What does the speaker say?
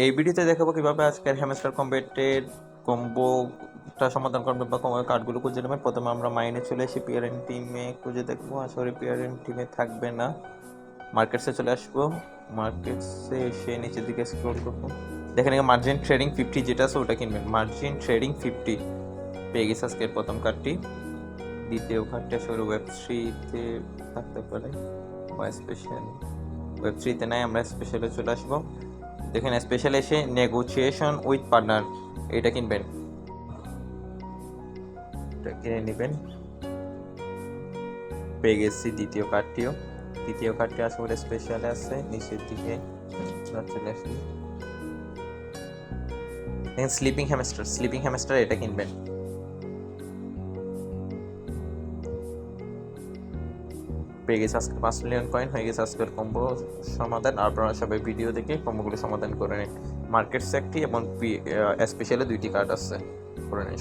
এই ভিডিওতে দেখাবো কীভাবে আজকের হ্যামস্টার কম্বেটের কম্বোটা সমাধান করবে বা কার্ডগুলো খুঁজে নেবেন প্রথমে আমরা মাইনে চলে আসি পিয়ারেন্ট টিমে খুঁজে দেখব। আসলে পিয়ারেন্ট টিমে থাকবে না। মার্কেটসে চলে আসব। মার্কেটসে এসে নিচের দিকে স্ক্রল করব। দেখেন এখানে মার্জিন ট্রেডিং ফিফটি যেটা আছে ওটা কিনবেন। মার্জিন ট্রেডিং ফিফটি পেয়ে গেছে আজকের প্রথম কার্ডটি দ্বিতীয় কার্ডটি আসলে ওয়েব থ্রিতে থাকতে পারে। বা স্পেশাল ওয়েব থ্রিতে নাই, আমরা স্পেশালে চলে আসব। দেখেন স্পেশাল এসে নেগোসিয়েশন উইথ পার্টনার এটা কিনবেন। এটা কিনে নেবেন। পেয়ে গেছি দ্বিতীয় কার্ডটিও তৃতীয় কার্ডটি আসলে স্পেশালে আছে, নিচের দিকে স্লিপিং হ্যামেস্টার স্লিপিং হ্যামেস্টার এটা কিনবেন। পেয়ে গেছে আজকে পাঁচ মিলিয়ন কয়েন হয়ে গেছে আজকের কম্বো সমাধান। আপনারা সবাই ভিডিও দেখে কম্বোগুলো সমাধান করে নিন। মার্কেট একটি এবং স্পেশালি দুইটি কার্ড আছে। করে নিন